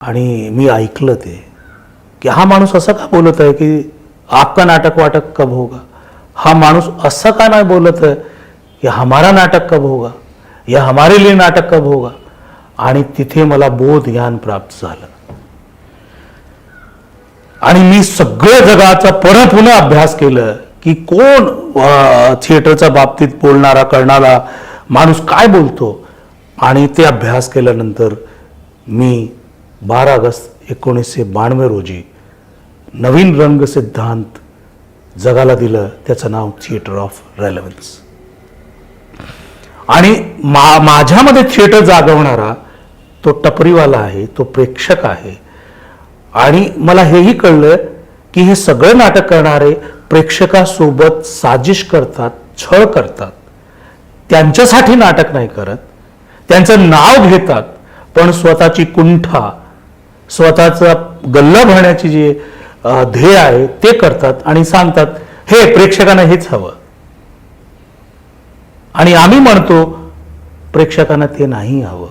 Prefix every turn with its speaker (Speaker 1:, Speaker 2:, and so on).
Speaker 1: आणि मी ऐकलं ते की हा माणूस असं का बोलत आहे की आपका नाटक वाटक कब होगा? हा माणूस असं का नाही बोलत आहे की हमारा नाटक कब होगा? या हमारे लिए नाटक कब होगा? आणि तिथे मला बोध ज्ञान प्राप्त झालं. आणि मी सगळ्या जगाचा परत पुन्हा अभ्यास केलं की कोण थिएटरच्या बाबतीत बोलणारा करणारा माणूस काय बोलतो? आणि ते अभ्यास केल्यानंतर मी बारा ऑगस्ट एकोणीसशे बाणवे रोजी नवीन रंग सिद्धांत जगाला दिलं. त्याचं नाव थिएटर ऑफ रेलेव्हन्स आणि मा माझ्यामध्ये थिएटर जागवणारा तो टपरीवाला आहे तो प्रेक्षक आहे. आणि मला हेही कळलं की हे सगळं नाटक करणारे प्रेक्षकासोबत साजिश करतात छळ करतात. त्यांच्यासाठी नाटक नाही करत. त्यांचं नाव घेतात पण स्वतःची कुंठा स्वतःचा गल्ला भरण्याची जी ध्येय आहे ते करतात आणि सांगतात हे प्रेक्षकांना हेच हवं. आणि आम्ही म्हणतो प्रेक्षकांना ते नाही हवं.